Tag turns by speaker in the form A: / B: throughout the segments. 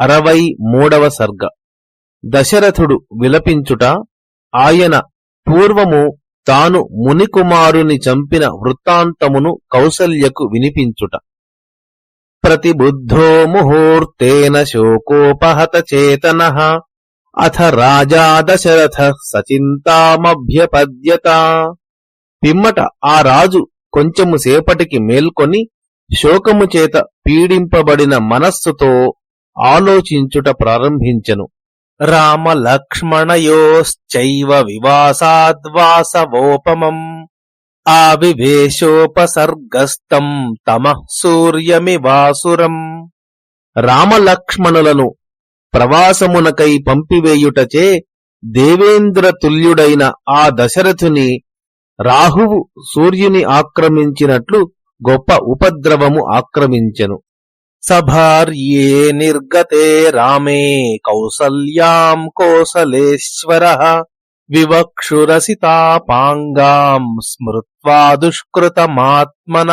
A: అరవై మూడవ సర్గ. దశరథుడు విలపించుట ఆయన పూర్వము తాను మునికుమారుని చంపిన వృత్తాంతమును కౌసల్యకు వినిపించుట. ప్రతిబుద్ధో ముహూర్తేన శోకోపహత చేతన. అథ రాజా దశరథ సచింతామభ్యపద్యత. పిమ్మట ఆ రాజు కొంచెము సేపటికి మేల్కొని శోకము చేత పీడింపబడిన మనస్సుతో ఆలోచించుట ప్రారంభించెను. రామ లక్ష్మణయోశ్చైవ వివాసాద్వాసవోపమం ఆవివేశోపసర్గస్తం తమః సూర్యమివాసురం. రామలక్ష్మణులను ప్రవాసమునకై పంపివేయుటచే దేవేంద్ర తుల్యుడైన ఆ దశరథుని రాహువు సూర్యుని ఆక్రమించినట్లు గొప్ప ఉపద్రవము ఆక్రమించెను. సభార్యే నిర్గతే రామే కౌసల్యాం కోసలేశ్వర వివక్షురసితాపాంగాం స్మృత్వా దుష్కృతమాత్మన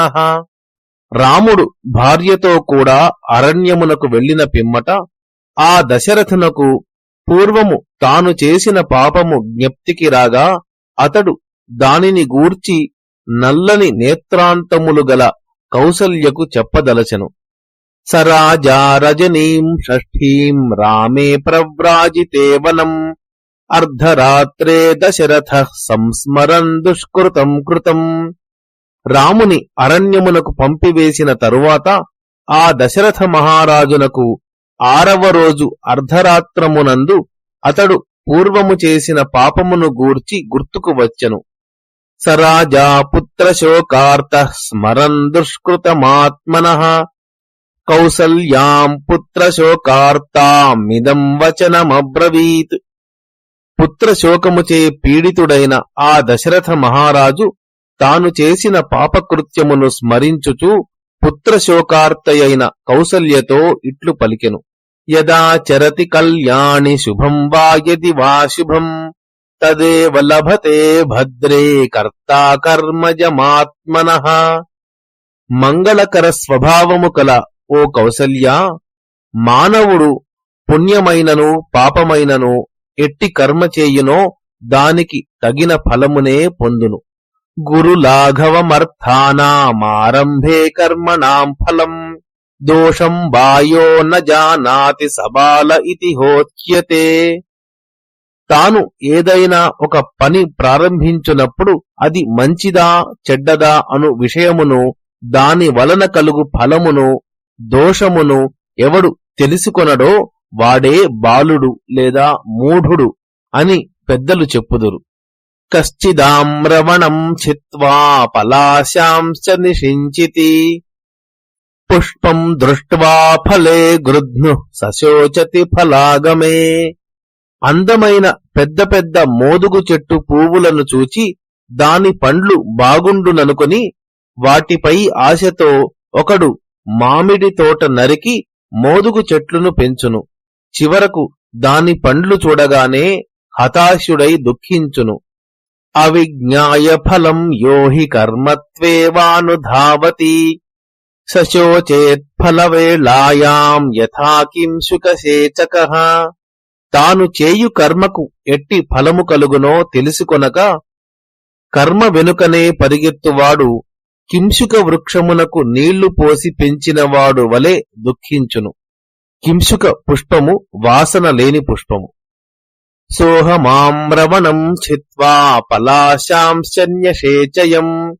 A: రాముడు భార్యతో కూడా అరణ్యమునకు వెళ్ళిన పిమ్మట ఆ దశరథునకు పూర్వము తాను చేసిన పాపము జ్ఞప్తికి రాగా అతడు దానిని గూర్చి నల్లని నేత్రాంతములు గల కౌసల్యకు చెప్పదలచెను. సరాజా రజనీం షష్ఠీం రామే ప్రవ్రాజితే వనం. అర్ధరాత్రే దశరథ సంస్మరన్ దుష్కృతం కృతం. రాముని అరణ్యమునకు పంపివేసిన తరువాత ఆ దశరథ మహారాజునకు ఆరవ రోజు అర్ధరాత్రమునందు అతడు పూర్వము చేసిన పాపమును గూర్చి గుర్తుకు వచ్చెను. సరాజా పుత్రశోకార్త స్మరన్ దుష్కృతమాత్మన. కౌసల్యాం పుత్రశోకార్తామిదం వచనమబ్రవీత్ పుత్రశోకముచే పీడితుడైన ఆ దశరథ మహారాజు తాను చేసిన పాపకృత్యమును స్మరించుచు పుత్రశోకార్తయైన కౌసల్యతో ఇట్లు పలికెను. యదా చరతి కళ్యాణి శుభం వా యది వా శుభం తదేవ లభతే భద్రే కర్తా కర్మజమాత్మన మంగళకర స్వభావము కల ఓ కౌసల్యా మానవుడు పుణ్యమైనను పాపమైనను ఎట్టి కర్మ చేయునో దానికి తగిన ఫలమునే పొందును. గురులాఘవమర్థానామారంభే కర్మణాం ఫలం. దోషం వాయో న జానాతి సబాల ఇతి హోచ్యతే. తాను ఏదైనా ఒక పని ప్రారంభించినప్పుడు అది మంచిదా చెడ్డదా అను విషయమును దాని వలన కలుగు ఫలమును దోషమును ఎవడు తెలుసుకొనడో వాడే బాలుడు లేదా మూఢుడు అని పెద్దలు చెప్పుదురు. కశ్చిదామ్రవణం చిత్వా పలాశాంశ నిషించితి. పుష్పం దృష్ట్వా ఫలే గృధ్ను సశోచతి ఫలాగమే. అందమైన పెద్ద పెద్ద మోదుగు చెట్టు పువ్వులను చూచి దాని పండ్లు బాగుండుననుకొని వాటిపై ఆశతో ఒకడు మామిడి తోట నరికి మోదుగు చెట్లును పెంచును. చివరకు దాని పండ్లు చూడగానే హతాశుడై దుఃఖించును. అవిజ్ఞాయ ఫలం యోహి కర్మత్వేవానుధావతి సశోచేత్ఫలవేళాయాం యథాకిం కింశుకసేచక తాను చేయు కర్మకు ఎట్టి ఫలము కలుగునో తెలుసుకొనక కర్మ వెనుకనే పరిగెత్తువాడు కింశుక వృక్షమునకు నీళ్ళు పోసి పెంచినవాడు వలె దుఃఖించును. కింశుక పుష్పము వాసన లేని పుష్పము. సోహమామ్రవణం చిత్వా పలాశాంశన్యషేచయం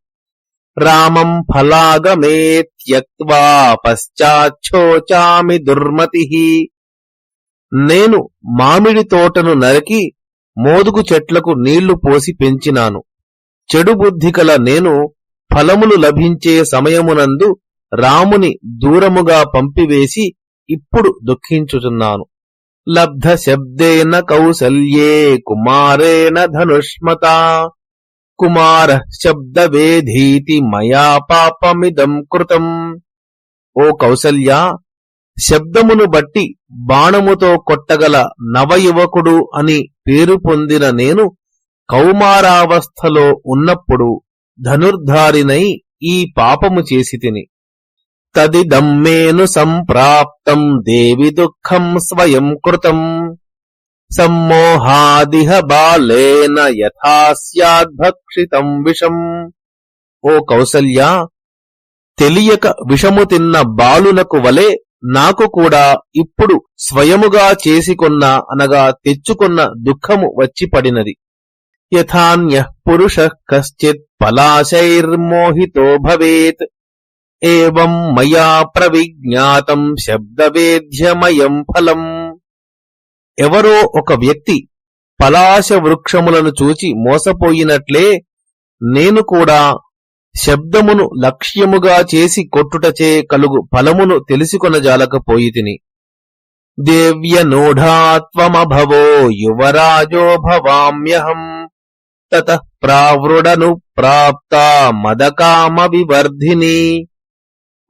A: రామం ఫలాగమే త్యక్వా పశ్చాచ్చోచామి దుర్మతి. నేను మామిడి తోటను నరికి మోదుగు చెట్లకు నీళ్ళు పోసి పెంచినాను. చెడు బుద్ధి కల నేను ఫలములు లభించే సమయమునందు రాముని దూరముగా పంపివేసి ఇప్పుడు దుఃఖించుచున్నాను. లబ్ధ శబ్దేన కౌసల్యే కుమారేణ ధనుష్మత. కుమార శబ్దవేధీతి మయా పాపమిదం కృతం. ఓ కౌసల్య శబ్దమును బట్టి బాణముతో కొట్టగల నవయువకుడు అని పేరు పొందిన నేను కౌమారావస్థలో ఉన్నప్పుడు ధనుర్ధారినై ఈ పాపము చేసి తిని. తదిదమ్మేను సంప్రాప్తం దేవి దుఃఖం స్వయం కృతం. సమ్మోహాదిహ బాలేన యథాస్యాద్భక్షితం విషం. ఓ కౌసల్య తెలియక విషము తిన్న బాలునకు వలె నాకు కూడా ఇప్పుడు స్వయముగా చేసికొన్న అనగా తెచ్చుకున్న దుఃఖము వచ్చి పడినది. యథాన్య పురుష కశ్చిత్ పలాశైర్మోహితో భవేత్ ఏం మయా ప్రవిజ్ఞాతం శబ్దవేద్యమయం ఫలం ఎవరో ఒక వ్యక్తి పలాశ వృక్షములను చూచి మోసపోయినట్లే నేను కూడా శబ్దమును లక్ష్యముగా చేసి కొట్టుటచే కలుగు ఫలమును తెలిసికొనజాలకపోయి తిని దేవ్యనూఢాత్వమభవో యువరాజో భవామ్యహం తత ప్రావృడను ప్రాప్త మదకామ వివర్ధిని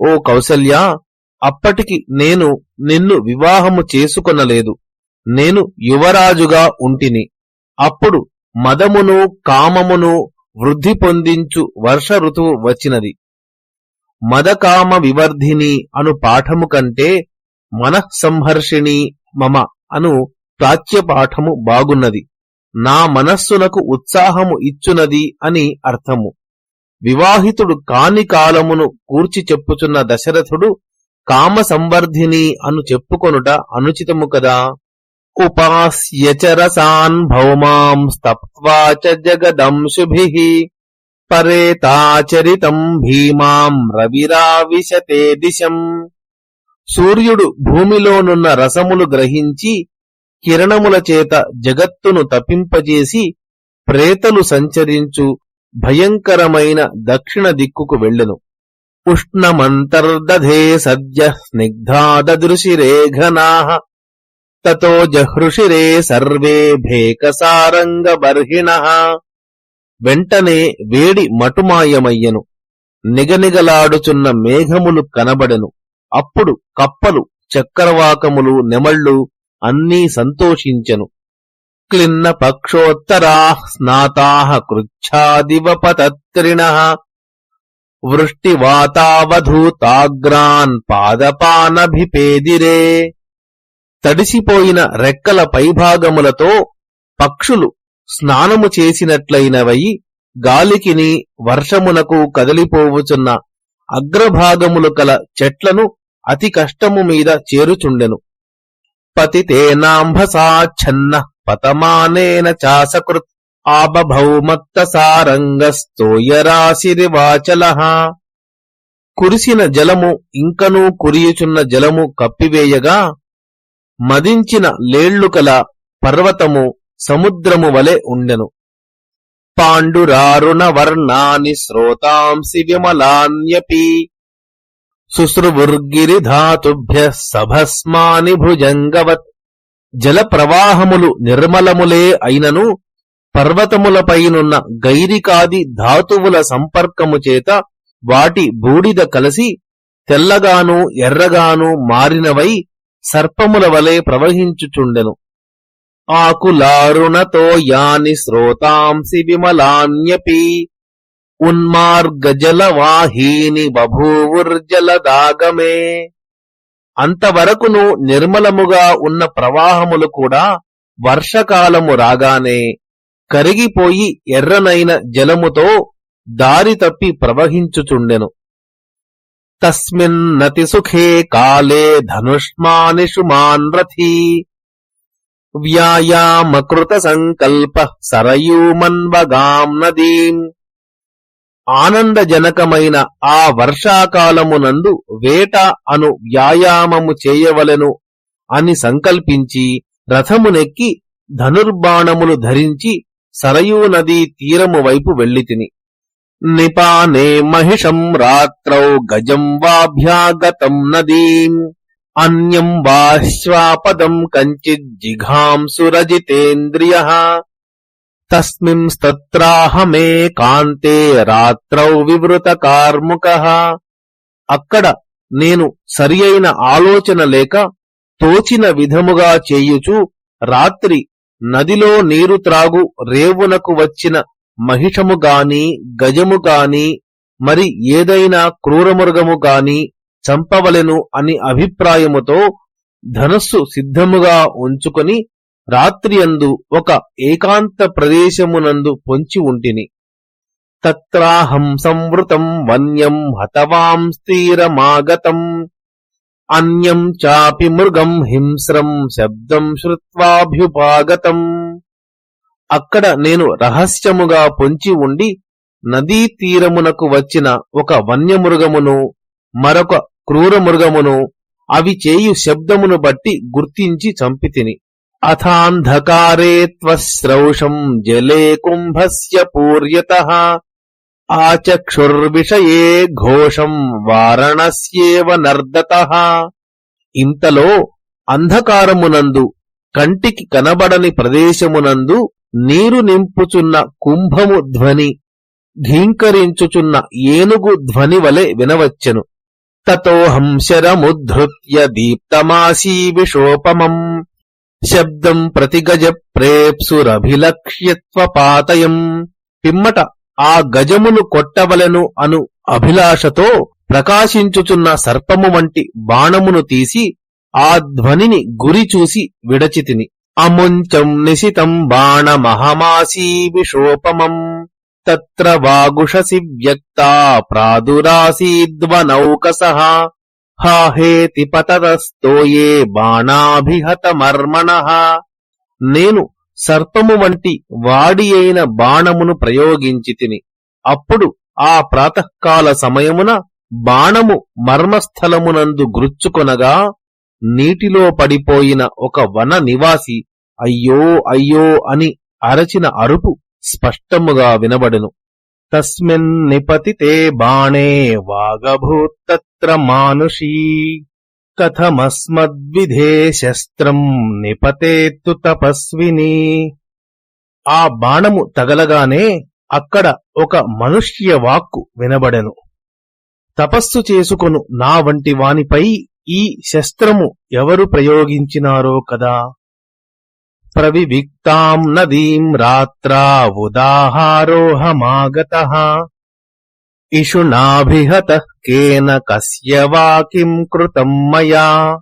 A: ఓ కౌసల్య అప్పటికి నేను నిన్ను వివాహము చేసుకొనలేదు. నేను యువరాజుగా ఉంటిని. అప్పుడు మదమును కామమును వృద్ధి పొందించు వర్ష ఋతువు వచ్చినది. మదకామ వివర్ధిని అను పాఠము కంటే మనఃసంహర్షిణి మమ అను ప్రాచ్య పాఠము బాగున్నది. నా మనస్సునకు ఉత్సాహము ఇచ్చునది అని అర్థము. వివాహితుడు కాని కాలమును కూర్చి చెప్పుచున్న దశరథుడు కామ సంవర్ధిని అను చెప్పుకొనుట అనుచితము కదా? ఉపాస్యచరసాన్ భౌమాం స్తప్వాచ జగదంశుభి పరేతాచరితం భీమాం రవిరావిశతే దిశం సూర్యుడు భూమిలోనున్న రసములు గ్రహించి కిరణముల చేత జగత్తును తపింపజేసి ప్రేతలు సంచరించు భయంకరమైన దక్షిణ దిక్కుకు వెళ్ళెను. ఉష్ణమంతర్దధే సద్య స్నిగ్ధాదృశిరేఘనాః తతో జహృషిరే సర్వే భేకసారంగ బర్హిణ వెంటనే వేడి మటుమాయమయ్యను. నిగనిగలాడుచున్న మేఘములు కనబడెను. అప్పుడు కప్పలు చక్రవాకములు నెమళ్ళు అన్నీ సంతోషించెను. క్లిన్న పక్షోత్తరా స్నాతా కృచ్ఛాదివపతత్రిణ. వృష్టివాతావధూతాగ్రాన్ పాదపానభిపేదిరే. తడిసిపోయిన రెక్కల పైభాగములతో పక్షులు స్నానము చేసినట్లయినవయి గాలికిని వర్షమునకు కదలిపోవుచున్న అగ్రభాగములు కల చెట్లను అతి కష్టము మీద చేరుచుండెను. పతితేనాంభసాచ్ఛన్న పతమానేన చాసకృత్ ఆబభౌమత్త సారంగస్తోయరాశిరివాచల కురిసిన జలము ఇంకనూ కురియుచున్న జలము కప్పివేయగా మదించిన లేళ్ళుకల పర్వతము సముద్రము వలె ఉండెను. పాండురారుణ వర్ణాని శ్రోతాంసి విమలాన్యపి శుశ్రువుర్గిరిధాతుభ్య సభస్మాని భుజంగవత్. జల ప్రవాహములు నిర్మలములే అయినను పర్వతములపైనున్న గైరికాది ధాతువుల సంపర్కము చేత వాటి బూడిద కలిసి తెల్లగాను ఎర్రగాను మారినవై సర్పముల వలె ప్రవహించుచుండెను. ఆకులారుణతో యాని శ్రోతాంసి విమలాన్యపి ఉన్మార్గజలవాహీని బభూవుర్జలదాగమే. అంతవరకును నిర్మలముగా ఉన్న ప్రవాహములు కూడా వర్షకాలము రాగానే కరిగిపోయి ఎర్రనైన జలముతో దారి తప్పి ప్రవహించుచుండెను. తస్మిన్నతి సుఖే కాలే ధనుష్మానిషు వ్యాయామకృత సంకల్ప సరయూమన్వగాం నదీం. ఆనందజనకమైన ఆ వర్షాకాలమునందు వేట అను వ్యాయామము చేయవలెను అని సంకల్పించి రథమునెక్కి ధనుర్బాణములు ధరించి సరయూ నదీ తీరము వైపు వెళ్ళితిని. నిపానే మహిషం రాత్రౌ గజం వాభ్యాగతం నదీం అన్యం వాశ్వాపదం కంచిజ్జిఘాంసురజితేంద్రియ తస్మింస్తత్రాహమేకాంతే రాత్రౌ వివృత కార్ముక అక్కడ నేను సరియైన ఆలోచన లేక తోచిన విధముగా చేయుచు రాత్రి నదిలో నీరు త్రాగు రేవునకు వచ్చిన మహిషము గాని గజము గాని మరి ఏదైనా క్రూరమృగము గాని చంపవలెను అని అభిప్రాయముతో ధనస్సు సిద్ధముగా ఉంచుకొని రాత్రియందు ఒక ఏకాంత ప్రదేశమునందు పొంచి ఉంటిని. తత్రాహం సంవృతం వన్యం హతవాం స్థిరమాగతం. అన్యం చాపి మృగం హింస్రం శబ్దం శ్రుత్వాభ్యుపాగతం. అక్కడ నేను రహస్యముగా పొంచి ఉండి నదీ తీరమునకు వచ్చిన ఒక వన్యమృగమును మరొక క్రూరమృగమును అవి చేయు శబ్దమును బట్టి గుర్తించి చంపితిని. అథాంధకారే త్వశ్రౌషం జలే కుంభస్య పూర్యత ఆచక్షుర్విషయే ఘోషం వారణస్యేవ నర్దత ఇంతలో అంధకారమునందు కంటికి కనబడని ప్రదేశమునందు నీరు నింపుచున్న కుంభము ధ్వని ఘీంకరించుచున్న ఏనుగు ధ్వని వలె వినవచ్చెను. తతో హంశరముద్ధృత్య దీప్తమాసీ విషోపమం. శబ్దం ప్రతిగజ ప్రేప్సురభిలక్ష్యత్వపాతయం పిమ్మట ఆ గజమును కొట్టవలెను అను అభిలాషతో ప్రకాశించుచున్న సర్పము వంటి బాణమును తీసి ఆ ధ్వనిని గురి చూసి విడచితిని. అముంచం నిశితం బాణమహమాసీ విషోపమం. తత్ర వాగుషసి వ్యక్తా ప్రాదురాసీద్వనౌకస. హాహేతి పతదస్తోయే బాణాభిహతమర్మణ. నేను సర్పము వంటి వాడి అయిన బాణమును ప్రయోగించి తిని అప్పుడు ఆ ప్రాతకాల సమయమున బాణము మర్మస్థలమునందు గుచ్చుకొనగా నీటిలో పడిపోయిన ఒక వన నివాసి అయ్యో అయ్యో అని అరచిన అరుపు స్పష్టముగా వినబడెను. తస్మిన్ నిపతితే బాణే వాగభూత్తత్ర మానుషీ కథమస్మద్విధేశస్త్రం నిపతేత్తు తపస్విని. ఆ బాణము తగలగానే అక్కడ ఒక మనుష్య వాక్కు వినబడెను. తపస్సు చేసుకొను నా వంటి వానిపై ఈ శస్త్రము ఎవరు ప్రయోగించినారో కదా. ప్రవివిక్తాం నదీం రాత్రా ఉదాహారోహమాగత. ఇషునాభిహత కేన కస్య వా కిం కృతం మయా.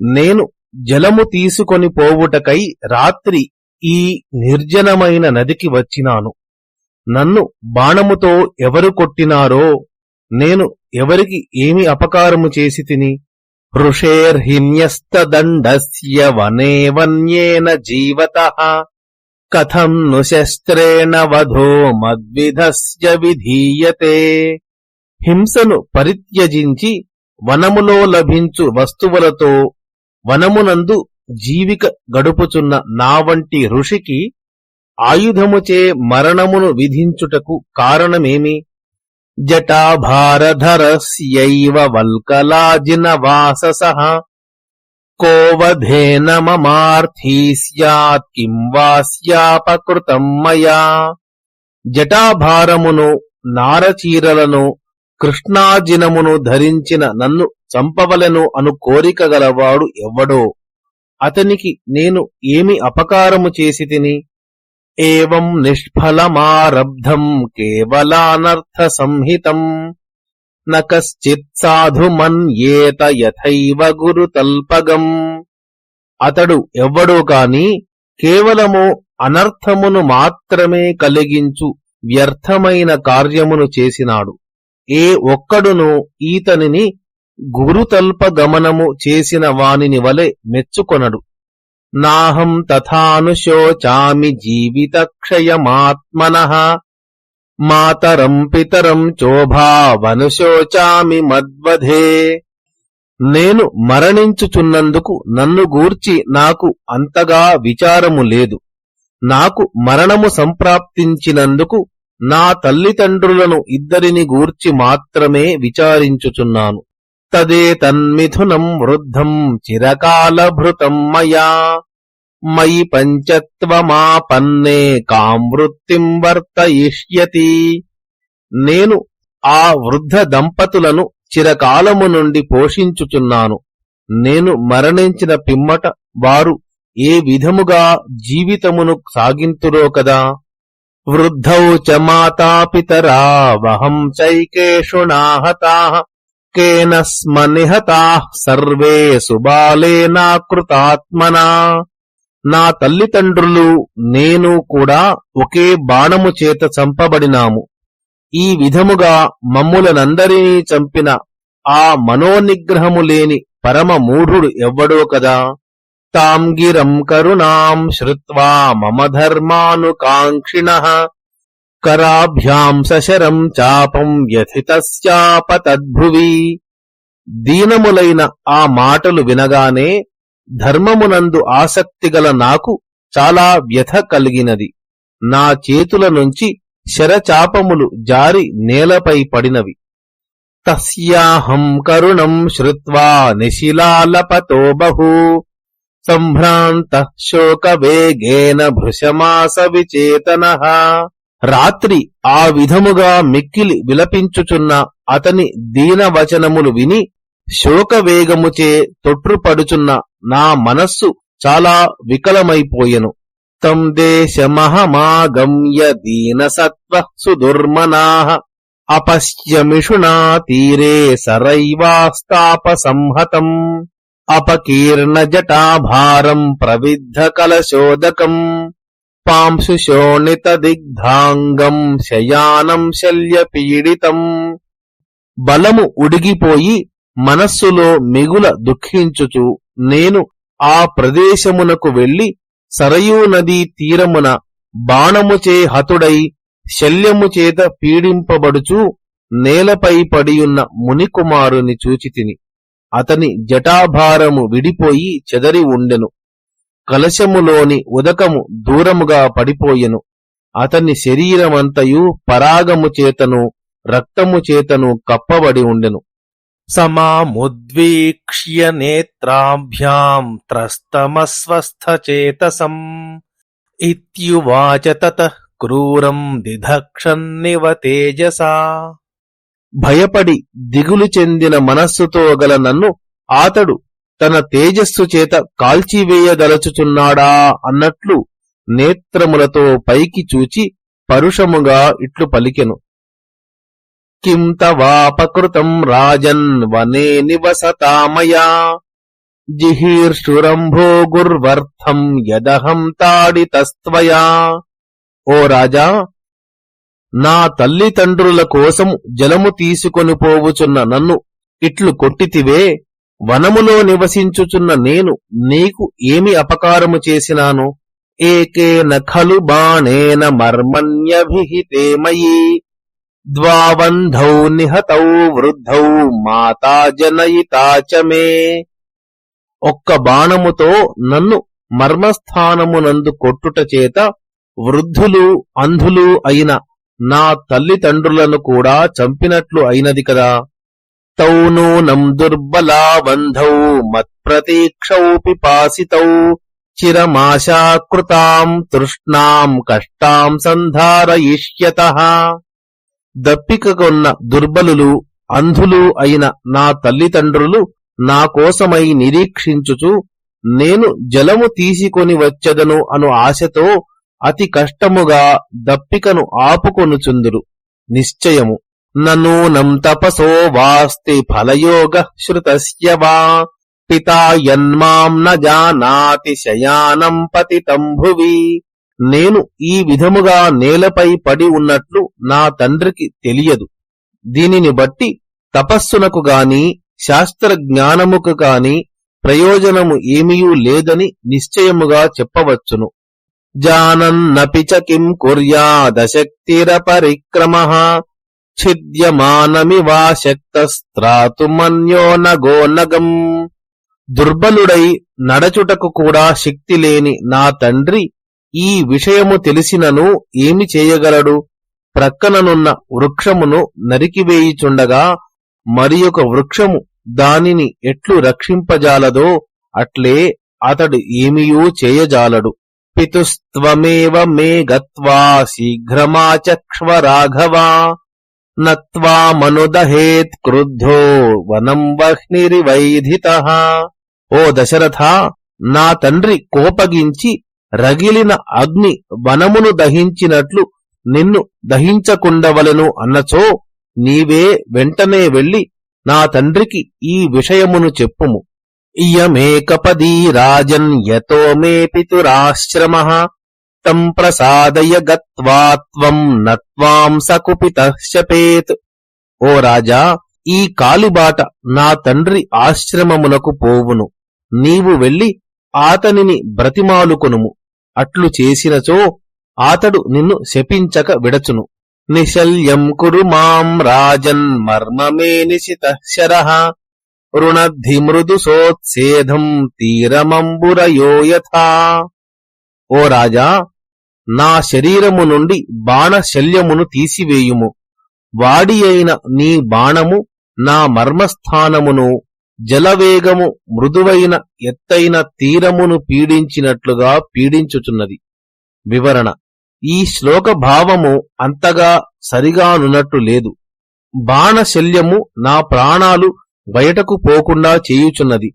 A: నేను జలము తీసుకొని పోవుటకై రాత్రి ఈ నిర్జనమైన నదికి వచ్చినాను. నన్ను బాణముతో ఎవరు కొట్టినారో నేను ఎవరికి ఏమి అపకారము చేసి తిని? ఋషేర్హిన్యస్తదండస్య వనే వన్యేన జీవత. కథం ను శస్త్రేణ వధో మద్విధస్య విధీయతే. హింసను పరిత్యజించి వనములో లభించు వస్తువులతో వనమునందు జీవిక గడుపుచున్న నా వంటి ఋషికి ఆయుధముచే మరణమును విధించుటకు కారణమేమి? జటాభారధరస్యైవ వల్కలాజినవాసస కోవధేన మమార్థీ స్యాత్ కిం వాస్యాపకృతం మయా జటాభారమును నారచీరలను కృష్ణాజినమును ధరించిన నన్ను చంపవలెను అను కోరిక గలవాడు ఎవ్వడో అతనికి నేను ఏమి అపకారము చేసి తిని ఏవం నిష్ఫలమారబ్ధం కేవలానర్థ సంహితం న కశ్చిత్ మన్యేత యథైవ గురుతల్పగం అతడు ఎవ్వడూ కాని కేవలము అనర్థమును మాత్రమే కలిగించు వ్యర్థమైన కార్యమును చేసినాడు. ఏ ఒక్కడును ఈతనిని గురుతల్ప గమనము చేసిన వానిని వలె మెచ్చుకొనడు. నాహం తథానుశోచామి జీవితక్షయమాత్మన మాతరం పితరం చోభావనుశోచామి మద్వధే. నేను మరణించుచున్నందుకు నన్ను గూర్చి నాకు అంతగా విచారము లేదు. నాకు మరణము సంప్రాప్తించినందుకు నా తల్లిదండ్రులను ఇద్దరిని గూర్చి మాత్రమే విచారించుచున్నాను. తదే తన్మిథునం వృద్ధం చిరకాలభృతం మయా. మయి పంచత్వమాపన్నే కాం వృత్తిం వర్తయిష్యతి నేను ఆ వృద్ధ దంపతులను చిరకాలము నుండి పోషించుచున్నాను. నేను మరణించిన పిమ్మట వారు ఏ విధముగా జీవితమును సాగింతురో కదా? వృద్ధౌ చ మాతాపితరా వహం చైకేషుణాహతా కేన స్మ నిహతా సర్వే సుబాలేనాకృతాత్మనా। నా తల్లిదండ్రులు నేను కూడా ఒకే బాణము చేత చంపబడినాము. ఈ విధముగా మమ్ములనందరినీ చంపిన ఆ మనోనిగ్రహము లేని పరమ మూఢుడు ఎవ్వడో కదా? తాంగిరం కరుణాం శ్రుత్వా మమ ధర్మానుకాంక్షిణ. కరాభ్యాం సశరం చాపం వ్యథితశ్చాపతద్భువి దీనములైన ఆ మాటలు వినగానే ధర్మమునందు ఆసక్తిగల నాకు చాలా వ్యథ కలిగినది. నా చేతుల నుంచి శరచాపములు జారి నేలపై పడినవి. తస్యాహం కరుణం శ్రుత్వా నిశిలాలపతో బహు. సంభ్రాంత శోకవేగేన భృశమాస విచేతన. రాత్రి ఆ విధముగా మిక్కిలి విలపించుచున్న అతని దీనవచనములు విని శోకవేగముచే తొట్రుపడుచున్న నా మనస్సు చాలా వికలమైపోయెను. తం దేశమహమాగమ్య దీనసత్వ సుదుర్మనా అపశ్యమిషుణా తీరే సరైవాస్తాప సంహతం అపకీర్ణ జటాభారం ప్రవిద్ధ కలశోదకం పాంశు శోణిత దిగ్ధాంగం శయానం శల్యపీడితం. బలము ఉడిగిపోయి మనస్సులో మిగుల దుఃఖించుచు నేను ఆ ప్రదేశమునకు వెళ్ళి సరయూ నదీ తీరమున బాణముచే హతుడై శల్యము చేత పీడింపబడుచు నేలపై పడియున్న మునికుమారుని చూచితిని. అతని జటాభారము విడిపోయి చెదరి ఉండెను. కలశములోని ఉదకము దూరముగా పడిపోయెను. అతని శరీరమంతయు పరాగము చేతను రక్తము చేతను కప్పబడి ఉండెను.
B: సమాముద్వీక్ష్య నేత్రాభ్యాం త్రస్తమస్వస్థచేతసం. ఇత్యువాచ తతః క్రూరం దిధక్షన్నివ తేజసా.
A: భయపడి దిగులు చెందిన మనస్సుతో గల నన్ను ఆతడు తన తేజస్సు చేత కాల్చివేయదలచుచున్నాడా అన్నట్లు నేత్రములతో పైకి చూచి పరుషముగా ఇట్లు పలికెను. కిం తవాపకృతం రాజన్ వనే నివసతామయా జిహీర్షురంభోగుర్వర్థం యదహం తాడితస్త్వయా ఓ రాజా నా తల్లిదండ్రుల కోసము జలము తీసుకొని పోవుచున్న నన్ను ఇట్లు కొట్టితివే వనములో నివసించుచున్న నేను నీకు ఏమి అపకారము చేసినాను? ఏకేన ఖలు బాణేన మర్మణ్యభిహితేమయీ? మయీ ద్వావంధౌ నిహతౌ వృద్ధౌ మాతా జనయితా చ మే ఒక్క బాణముతో నన్ను మర్మస్థానమునందు కొట్టుట చేత వృద్ధులు అంధులు అయిన నా తల్లిదండ్రులను కూడా చంపినట్లు అయినది కదా। తౌ నూనం దుర్బలాబంధౌ మత్ప్రతీక్షౌ పిపాసితౌ చిరమాశాకృతాం తృష్ణాం కష్టాం సంధారయిష్యత। దప్పికగొన్న దుర్బలులు అంధులు అయిన నా తల్లిదండ్రులు నా కోసమై నిరీక్షించుచు నేను జలము తీసుకొని వచ్చదను అను ఆశతో అతి కష్టముగా దప్పికను ఆపుకొనుచుందురు. నిశ్చయము. నూనం తపసో వాస్తి ఫలయోగ శ్రుతస్య వా. పితా యన్మాం న జానాతి శయానం పతితం భువి నేను ఈ విధముగా నేలపై పడి ఉన్నట్లు నా తండ్రికి తెలియదు. దీనిని బట్టి తపస్సునకు గాని శాస్త్ర జ్ఞానముకు కాని ప్రయోజనము ఏమీయూ లేదని నిశ్చయముగా చెప్పవచ్చును. జానన్నపి చ కిం కుర్యాదశక్తిరపరిక్రమ ఛిద్యమానమివా శక్తస్త్రాతుమన్యో నగో నగం. దుర్బలుడై నడచుటకు కూడా శక్తి లేని నా తండ్రి ఈ విషయము తెలిసినను ఏమి చేయగలడు? ప్రక్కననున్న వృక్షమును నరికివేయుచుండగా మరి ఒక వృక్షము దానిని ఎట్లు రక్షింపజాలదో అట్లే అతడు ఏమియూ చేయజాలడు. పితుస్త్వమేవ మే గత్వా శీఘ్రమాచక్ష్వ రాఘవా నత్వామనుదహేత్ క్రుద్ధో వనం వహ్నిరివైధిత. ఓ దశరథ నా తండ్రి కోపగించి రగిలిన అగ్ని వనమును దహించినట్లు నిన్ను దహించకుండవలను అన్నచో నీవే వెంటనే వెళ్ళి నా తండ్రికి ఈ విషయమును చెప్పుము. ఇయమేకపదీ రాజన్ యతో మే పితురాశ్రమ తం ప్రసాదయ గత్వా నత్వాం శపేత్ ఓ రాజా ఈ కాలిబాట నా తండ్రి ఆశ్రమమునకు పోవును. నీవు వెళ్ళి ఆతనిని బ్రతిమాలుకొనుము. అట్లు చేసినచో ఆతడు నిన్ను శపించక విడచును. నిశల్యం కురు మాం రాజన్ మర్మమే నిశిత శరః. రుణద్ధి మృదు సోత్సేధం తీరమంబురయో యథా. ఓ రాజా నా శరీరము నుండి బాణశల్యమును తీసివేయుము. వాడి అయిన నీ బాణము నా మర్మస్థానమును జలవేగము మృదువైన ఎత్తైన తీరమును పీడించినట్లుగా పీడించుచున్నది. వివరణ. ఈ శ్లోక భావము అంతగా సరిగానున్నట్టు లేదు. బాణశల్యము నా ప్రాణాలు బయటకు పోకుండా చేయుచున్నది.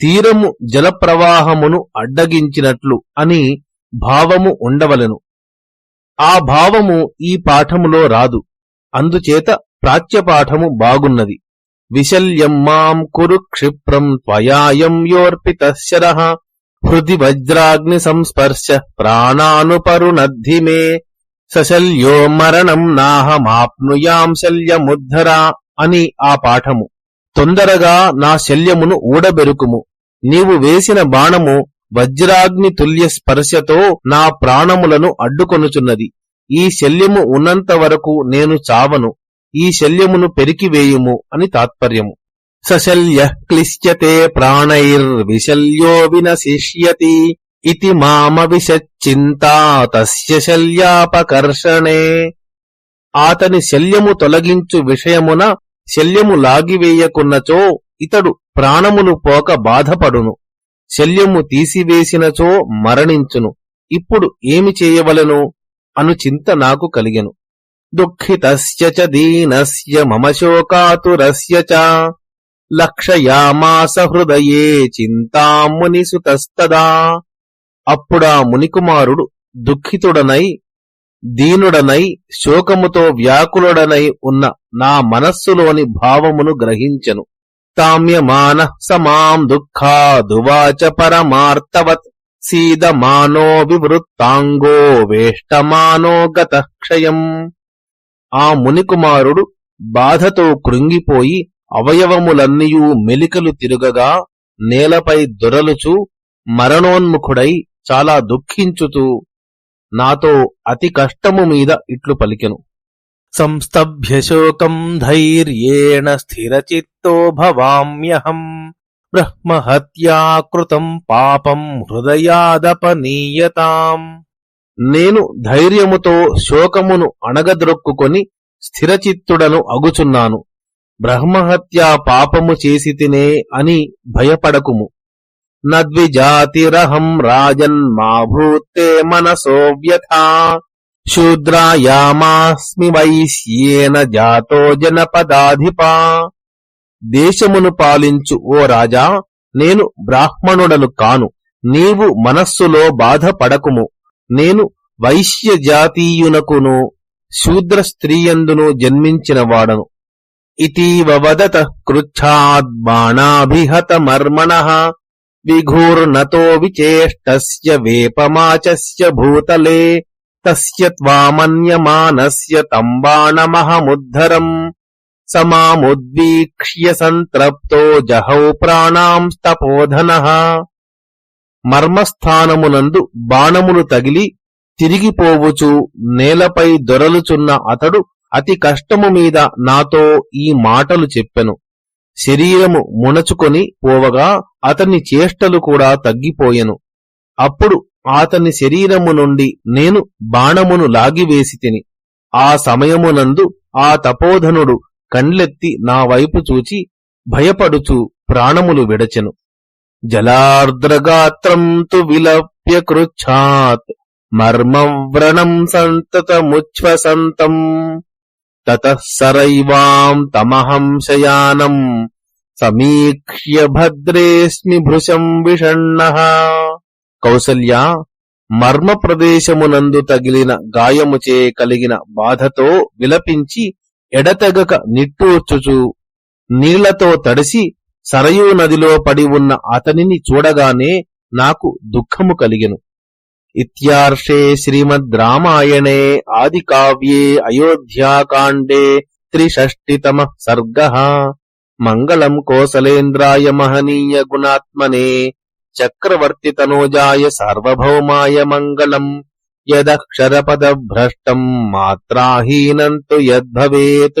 A: తీరము జలప్రవాహమును అడ్డగించినట్లు అని భావము ఉండవలెను. ఆ భావము ఈ పాఠములో రాదు. అందుచేత ప్రాచ్యపాఠము బాగున్నది. విశల్యం మాం కురు క్షిప్రం త్వయాయం యోర్పిత హృది వజ్రాగ్ని సంస్పర్శ ప్రాణానుపరునద్ధి మే సశల్యో మరణం నాహమాప్నుయాం శల్యముద్ధరా అని ఆ పాఠము. తొందరగా నా శల్యమును ఊడబెరుకుము. నీవు వేసిన బాణము వజ్రాగ్ని తుల్య స్పర్శతో నా ప్రాణములను అడ్డుకొనుచున్నది. ఈ శల్యము ఉన్నంత వరకు నేను చావను. ఈ శల్యమును పెరికివేయుము అని తాత్పర్యము. సశల్య క్లిశ్యతే ప్రాణైర్విశల్యో వినశిష్యతి ఇతి మామ విషచ్చింతా తస్య శల్యాపకర్షణే. ఆతని శల్యము తొలగించు విషయమున శల్యము లాగివేయకున్నచో ఇతడు ప్రాణములు పోక బాధపడును. శల్యము తీసివేసినచో మరణించును. ఇప్పుడు ఏమి చేయవలెను? అను చింత నాకు కలిగెను. దుఃఖితస్య చ దీనస్య మమ శోకాతురస్య చ. లక్షయామాస హృదయే చింతామునిసుతస్తదా అప్పుడా మునికుమారుడు దుఃఖితుడనై దీనుడనై శోకముతో వ్యాకులుడనై ఉన్న నా మనస్సులోని భావమును గ్రహించెను. తామ్యమాన సమాం దుఃఖాదువాచ పరమార్తవత్ సీదమానో వివృత్తాంగో వేష్టమానో గత క్షయం ఆ మునికుమారుడు బాధతో కృంగిపోయి అవయవములన్నీయూ మెలికలు తిరుగగా నేలపై దొరలుచు మరణోన్ముఖుడై చాలా దుఃఖించుతూ నాతో అతి కష్టము మీద ఇట్లు పలికెను.
B: సంస్తభ్యశోకం ధైర్యేణ స్థిరచిత్తో భవామ్యహం బ్రహ్మహత్యాకృతం పాపం హృదయాదపనీయతాం.
A: నేను ధైర్యముతో శోకమును అణగద్రొక్కుకొని స్థిరచిత్తుడను అగుచున్నాను. బ్రహ్మహత్యా పాపము చేసి తినే అని భయపడకుము. నద్విజాతిరహం రాజన్ మా భూతే మనసో వ్యథా. శూద్రాయామాస్మి వైశ్యేన జాతో జనపదాధిపా. దేశమును పాలించు ఓ రాజా నేను బ్రాహ్మణుడను కాను. నీవు మనస్సులో బాధపడకుము. నేను వైశ్య జాతీయునకును శూద్ర స్త్రీయందును జన్మించిన వాడను ఇతీవ వదత కృచ్ఛాద్బాణాభిహత మర్మణ విఘూర్ణతో విచేష్టస్య వేపమాచస్య భూతలే తస్య త్వామన్యమానస్య తం సమాముద్వీక్ష్య సంత్రప్తో జహౌ ప్రాణాంస్తపోధన. మర్మస్థానమునందు బాణములు తగిలి తిరిగిపోవుచు నేలపై దొరలుచున్న అతడు అతి కష్టము మీద నాతో ఈ మాటలు చెప్పెను. శరీరము మునచుకొని పోవగా అతని చేష్టలు కూడా తగ్గిపోయెను. అప్పుడు అతని శరీరము నుండి నేను బాణమును లాగివేసి తిని ఆ సమయమునందు ఆ తపోధనుడు కండ్లెత్తి నా వైపు చూచి భయపడుచు ప్రాణములు విడచెను. జలార్ద్రగాత్రం తు విలప్య కృచ్ఛాత్. మర్మవ్రణం సంతతముచ్ఛ్వసంతం. తతః సరైవాం తమహం శయానం సమీక్ష్య భద్రేస్మి భృశం విషణ్ణః. కౌసల్య మర్మ ప్రదేశమునందు తగిలిన గాయముచే కలిగిన బాధతో విలపించి ఎడతెగక నిట్టూర్చుచు నీళ్ళతో తడిసి సరయూ నదిలో పడి ఉన్న అతనిని చూడగానే నాకు దుఃఖము కలిగెను. ఇత్యార్షే శ్రీమద్ రామాయణే ఆది కావ్యే అయోధ్యాకాండే త్రిషష్టితమ సర్గ. మంగళం కోసలేంద్రాయ మహనీయ గుణాత్మనే చక్రవర్తి తనోజాయ సార్వభౌమాయ మంగళం. యదక్షరపదభ్రష్టం మాత్రాహీనం మాత్రాహీనంతు యద్భవేత్